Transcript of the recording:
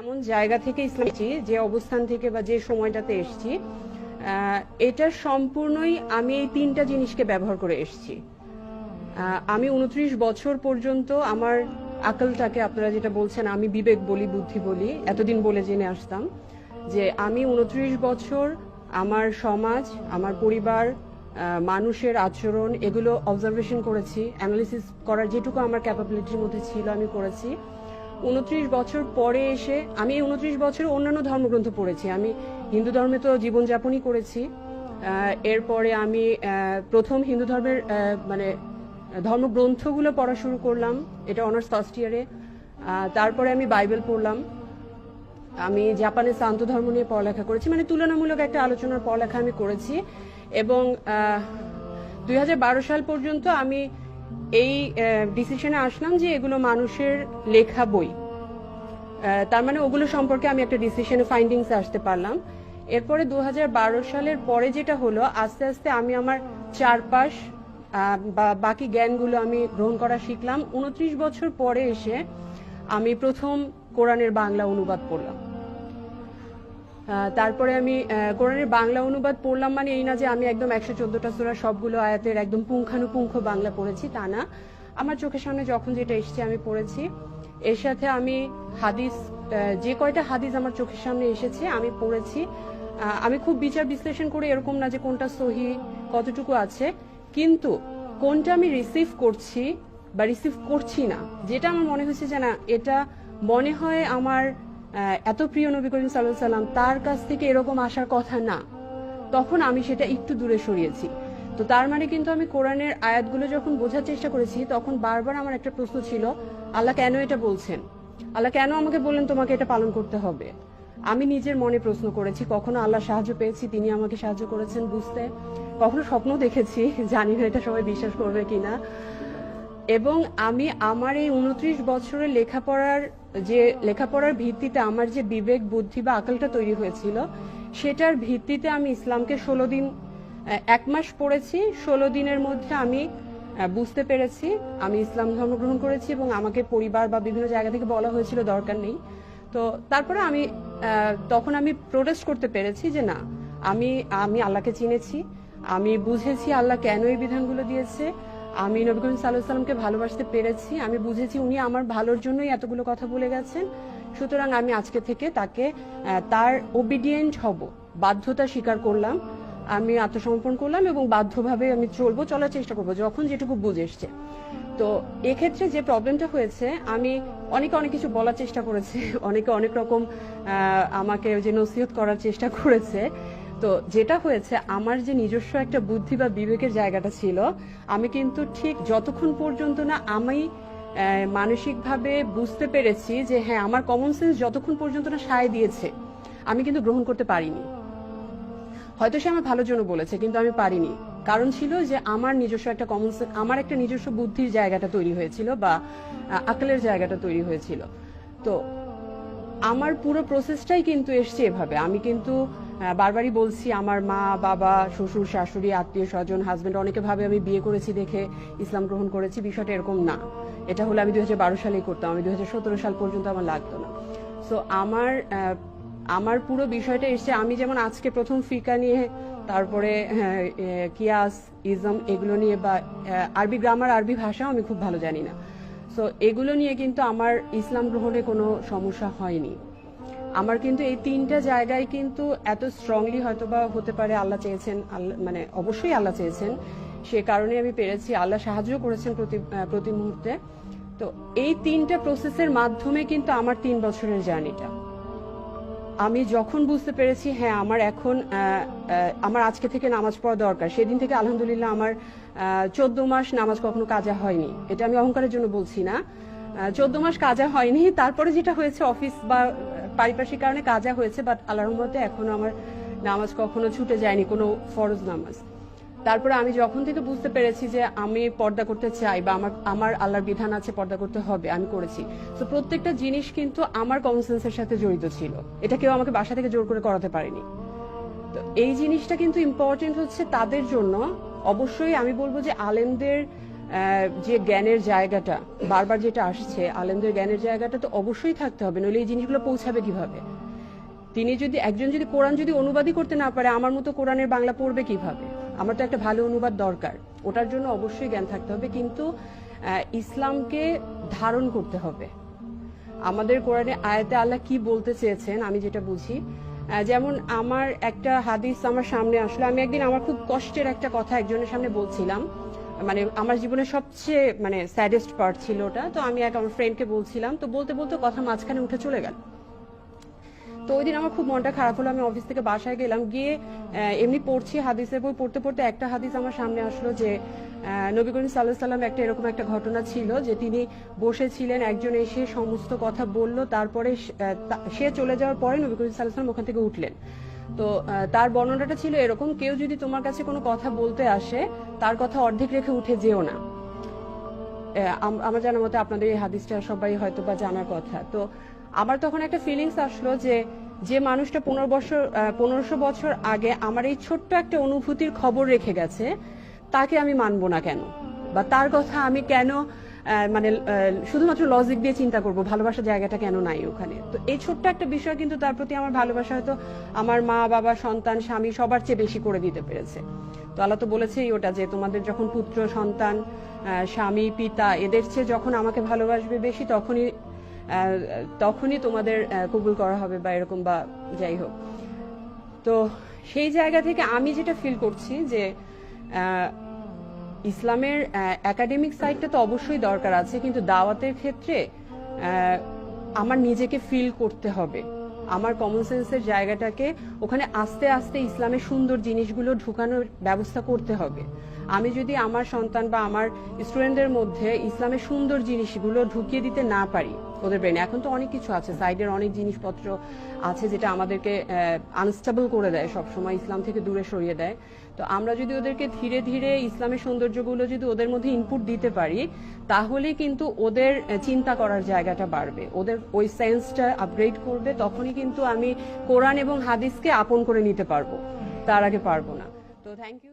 এমন জায়গা থেকে ইসলাম এসেছি, যে অবস্থান থেকে বা যে সময়টাতে এসেছি এটা সম্পূর্ণই আমি এই তিনটা জিনিসকে ব্যবহার করে এসেছি। আমি উনত্রিশ বছর পর্যন্ত আমার আকলটাকে আপনারা যেটা বলছেন আমি বিবেক বলি বুদ্ধি বলি এতদিন বলে জেনে আসতাম যে আমি উনত্রিশ বছর আমার সমাজ আমার পরিবার মানুষের আচরণ এগুলো অবজারভেশন করেছি অ্যানালিসিস করার যেটুকু আমার ক্যাপাবিলিটির মধ্যে ছিল আমি করেছি। উনত্রিশ বছর পরে এসে আমি উনত্রিশ বছর অন্যান্য ধর্মগ্রন্থ পড়েছি। আমি হিন্দু ধর্মে তো জীবনযাপনই করেছি। এরপরে আমি প্রথম হিন্দু ধর্মের মানে ধর্মগ্রন্থগুলো পড়া শুরু করলাম। এটা অনার্স ফার্স্ট ইয়ারে। তারপরে আমি বাইবেল পড়লাম। আমি জাপানে শান্ত ধর্ম নিয়ে পড়ালেখা করেছি। মানে তুলনামূলক একটা আলোচনার পড়ালেখা আমি করেছি। এবং দুই হাজার বারো সাল পর্যন্ত আমি এই ডিসিশনে আসলাম যে এগুলো মানুষের লেখা বই। তার মানে ওগুলো সম্পর্কে আমি একটা ডিসিশনে ফাইন্ডিংস আসতে পারলাম। এরপরে দু হাজার বারো সালের পরে যেটা হলো, আস্তে আস্তে আমি আমার চারপাশ বা বাকি জ্ঞানগুলো আমি গ্রহণ করা শিখলাম। উনত্রিশ বছর পরে এসে আমি প্রথম কোরআনের বাংলা অনুবাদ পড়লাম। তারপরে আমি কোরআনের বাংলা অনুবাদ পড়লাম মানে এই না যে আমি একদম একশো চোদ্দটা সোরা সবগুলো আয়াতের একদম পুঙ্খানুপুঙ্খ বাংলা পড়েছি, তা না। আমার চোখের সামনে যখন যেটা এসছে আমি পড়েছি, এর সাথে আমি হাদিস যে কয়টা হাদিস আমার চোখের সামনে এসেছে আমি পড়েছি। আমি খুব বিচার বিশ্লেষণ করে এরকম না যে কোনটা সহি, কতটুকু আছে, কিন্তু কোনটা আমি রিসিভ করছি বা রিসিভ করছি না, যেটা আমার মনে হচ্ছে যে না, এটা মনে হয় আমার এত প্রিয় নবী করিম সাল্লাহ সাল্লাম তার কাছ থেকে এরকম আসার কথা না। তখন আমি সেটা একটু দূরে সরিয়েছি। তো তার মানে কিন্তু আমি কোরআনের আয়াতগুলো যখন বোঝার চেষ্টা করেছি, তখন বারবার আমার একটা প্রশ্ন ছিল, আল্লাহ কেন এটা বলছেন? আল্লাহ কেন আমাকে বললেন তোমাকে এটা পালন করতে হবে? আমি নিজের মনে প্রশ্ন করেছি, কখনো আল্লাহ সাহায্য পেয়েছি? তিনি আমাকে সাহায্য করেছেন বুঝতে। কখনো স্বপ্ন দেখেছি, জানি না এটা সবাই বিশ্বাস করবে কিনা। এবং আমি আমার এই উনত্রিশ বছরের লেখাপড়ার যে, লেখাপড়ার ভিত্তিতে আমার যে বিবেক, বুদ্ধি বা আকালটা তৈরি হয়েছিল, সেটার ভিত্তিতে আমি ইসলামকে ষোলো দিন এক মাস পড়েছি। ষোলো দিনের মধ্যে আমি বুঝতে পেরেছি, আমি ইসলাম ধর্ম গ্রহণ করেছি এবং আমাকে পরিবার বা বিভিন্ন জায়গা থেকে বলা হয়েছিল দরকার নেই। তো তারপরে আমি তখন আমি প্রোটেস্ট করতে পেরেছি যে না, আমি আমি আল্লাহকে চিনেছি, আমি বুঝেছি আল্লাহ কেন এই বিধানগুলো দিয়েছে আমি নবী করিম সাল্লামকে ভালোবাসতে পেরেছি। আমি বুঝেছি উনি আমার ভালোর জন্যই এতগুলো কথা বলে গেছেন। সুতরাং আমি আজকে থেকে তাকে তার ওবিডিয়েন্ট হব। বাধ্যতা স্বীকার করলাম। আমি আত্মসমর্পণ করলাম এবং বাধ্যভাবে আমি চলবো, চলার চেষ্টা করব, যখন যেটুকু বুঝে এসছে। তো এক্ষেত্রে যে প্রবলেমটা হয়েছে, আমি অনেকে অনেক কিছু বলার চেষ্টা করেছি, অনেকে অনেক রকম আমাকে যে নসিহত করার চেষ্টা করেছে। তো যেটা হয়েছে, আমার যে নিজস্ব একটা বুদ্ধি বা বিবেকের জায়গাটা ছিল, আমি কিন্তু ঠিক যতক্ষণ পর্যন্ত না আমি মানসিকভাবে বুঝতে পেরেছি যে হ্যাঁ আমার কমন সেন্স যতক্ষণ পর্যন্ত না সায় দিয়েছে, আমি কিন্তু গ্রহণ করতে পারিনি। হয়তো সে আমার ভালোর জন্য বলেছে, কিন্তু আমি পারিনি। কারণ ছিল যে আমার নিজস্ব একটা কমন সেন্স আমার একটা নিজস্ব বুদ্ধির জায়গাটা তৈরি হয়েছিল বা আকলের জায়গাটা তৈরি হয়েছিল। তো আমার পুরো প্রসেসটাই কিন্তু এসছে এভাবে। আমি কিন্তু বারবারই বলছি আমার মা বাবা শ্বশুর শাশুড়ি আত্মীয় স্বজন হাজবেন্ড অনেকে ভাবে আমি বিয়ে করেছি দেখে ইসলাম গ্রহণ করেছি বিষয়টা এরকম না। এটা হলে আমি দুই সালেই করতাম আমি দুই সাল পর্যন্ত আমার লাগতো না। সো আমার আমার পুরো বিষয়টা এসছে আমি যেমন আজকে প্রথম ফিকা নিয়ে তারপরে হ্যাঁ, কিয়াস ইজম এগুলো নিয়ে বা আরবি গ্রামার আরবি ভাষাও আমি খুব ভালো জানি না। সো এগুলো নিয়ে কিন্তু আমার ইসলাম গ্রহণে কোনো সমস্যা হয়নি। আমার কিন্তু এই তিনটা জায়গায় কিন্তু এত স্ট্রংলি হয়তো বা হতে পারে আল্লাহ চেয়েছেন, আল্লাহ মানে অবশ্যই আল্লাহ চেয়েছেন। সে কারণে আমি পেরেছি, আল্লাহ সাহায্য করেছেন প্রতি প্রতি মুহূর্তে। তো এই তিনটা প্রসেসের মাধ্যমে কিন্তু আমার তিন বছরের জার্নিটা। আমি যখন বুঝতে পেরেছি হ্যাঁ আমার এখন আমার আজকে থেকে নামাজ পড়া দরকার, সেদিন থেকে আলহামদুলিল্লাহ আমার চোদ্দ মাস নামাজ কখনো কাজা হয়নি। এটা আমি অহংকারের জন্য বলছি না। চোদ্দ মাস কাজা হয়নি। তারপরে যেটা হয়েছে, অফিস বা পারিপার্শ্বিক কারণে কাজা হয়েছে বাট আল্লাহর রহমতে এখনও আমার নামাজ কখনো ছুটে যায়নি, কোনো ফরজ নামাজ। তারপরে আমি যখন থেকে বুঝতে পেরেছি যে আমি পর্দা করতে চাই বা আমার আমার আল্লাহর বিধান আছে, পর্দা করতে হবে, আমি করেছি। তো প্রত্যেকটা জিনিস কিন্তু আমার কমন সেন্সের সাথে জড়িত ছিল। এটা কেউ আমাকে বাসা থেকে জোর করে করাতে পারেনি। তো এই জিনিসটা কিন্তু ইম্পর্টেন্ট হচ্ছে তাদের জন্য। অবশ্যই আমি বলব যে আলেমদের যে জ্ঞানের জায়গাটা, বারবার যেটা আসছে, আলেমদের জ্ঞানের জায়গাটা তো অবশ্যই থাকতে হবে, নইলে এই জিনিসগুলো পৌঁছাবে কীভাবে? তিনি যদি, একজন যদি কোরআন যদি অনুবাদই করতে না পারে, আমার মতো কোরআনের বাংলা পড়বে কীভাবে? আমার তো একটা ভালো অনুবাদ দরকার, ওটার জন্য অবশ্যই জ্ঞান থাকতে হবে, কিন্তু ইসলামকে ধারণ করতে হবে। আমাদের কোরআনে আয়াতে আল্লাহ কি বলতে চেয়েছেন, আমি যেটা বুঝি যেমন আমার একটা হাদিস আমার সামনে আসলো, আমি একদিন আমার খুব কষ্টের একটা কথা একজনের সামনে বলছিলাম মানে আমার জীবনের সবচেয়ে মানে স্যাডেস্ট পার্ট ছিল ওটা। তো আমি এক আমার ফ্রেন্ডকে বলছিলাম, তো বলতে বলতে কথা মাঝখানে উঠে চলে গেল। তো ওই দিন আমার খুব মনটা খারাপ হলো। আমি অফিস থেকে বাসায় গেলাম, গিয়ে এমনি পড়ছি হাদিসের বই। পড়তে পড়তে একটা হাদিস আমার সামনে আসলো যে নবী করিম সাল্লাহ সাল্লাম একটা এরকম একটা ঘটনা ছিল যে তিনি বসেছিলেন, একজন এসে সমস্ত কথা বলল, তারপরে সে চলে যাওয়ার পরে নবী করিম সাল্লাহ সাল্লাম ওখান থেকে উঠলেন। তো তার বর্ণনাটা ছিল এরকম, কেউ যদি তোমার কাছে কোনো কথা বলতে আসে, তার কথা অর্ধেক রেখে উঠে যেও না। আমার জানার মতে আপনাদের এই হাদিসটা সবাই হয়তো বা জানার কথা। তো, আমার তখন একটা ফিলিংস আসলো যে যে মানুষটা পনেরো বছর পনেরোশো বছর আগে আমার এই ছোট্ট একটা অনুভূতির খবর রেখে গেছে, তাকে আমি মানবো না কেন? বা তার কথা আমি কেন মানে শুধুমাত্র লজিক দিয়ে চিন্তা করব ভালোবাসার জায়গাটা কেন নাই ওখানে? তো এই ছোট্ট একটা বিষয় কিন্তু তার প্রতি আমার ভালোবাসা হয়তো আমার মা, বাবা, সন্তান, স্বামী সবার চেয়ে বেশি করে দিতে পেরেছে। তো আল্লাহ তো বলেছেই ওটা যে তোমাদের যখন পুত্র, সন্তান স্বামী, পিতা এদের চেয়ে যখন আমাকে ভালোবাসবে বেশি তখনই তখনই তোমাদের কবুল করা হবে বা এরকম বা যাই হোক। তো সেই জায়গা থেকে আমি যেটা ফিল করছি যে ইসলামের একাডেমিক সাইডটা তো অবশ্যই দরকার আছে, কিন্তু দাওয়াতের ক্ষেত্রে আমার নিজেকে ফিল করতে হবে। আমার কমন সেন্সের জায়গাটাকে ওখানে আস্তে আস্তে ইসলামের সুন্দর জিনিসগুলো ঢুকানোর ব্যবস্থা করতে হবে। আমি যদি আমার সন্তান বা আমার স্টুডেন্টদের মধ্যে ইসলামের সুন্দর জিনিসগুলো ঢুকিয়ে দিতে না পারি, ওদের ব্রেনে এখন তো অনেক কিছু আছে সাইডের অনেক জিনিসপত্র আছে যেটা আমাদেরকে আনস্টেবল করে দেয়, সবসময় ইসলাম থেকে দূরে সরিয়ে দেয়। তো আমরা যদি ওদেরকে ধীরে ধীরে ইসলামের সৌন্দর্যগুলো যদি ওদের মধ্যে ইনপুট দিতে পারি, তাহলে কিন্তু ওদের চিন্তা করার জায়গাটা বাড়বে। ওদের ওই সেন্সটা আপগ্রেড করবে, তখনই কিন্তু আমি কোরআন এবং হাদিসকে আপন করে নিতে পারব। তার আগে পারব না। তো থ্যাংক ইউ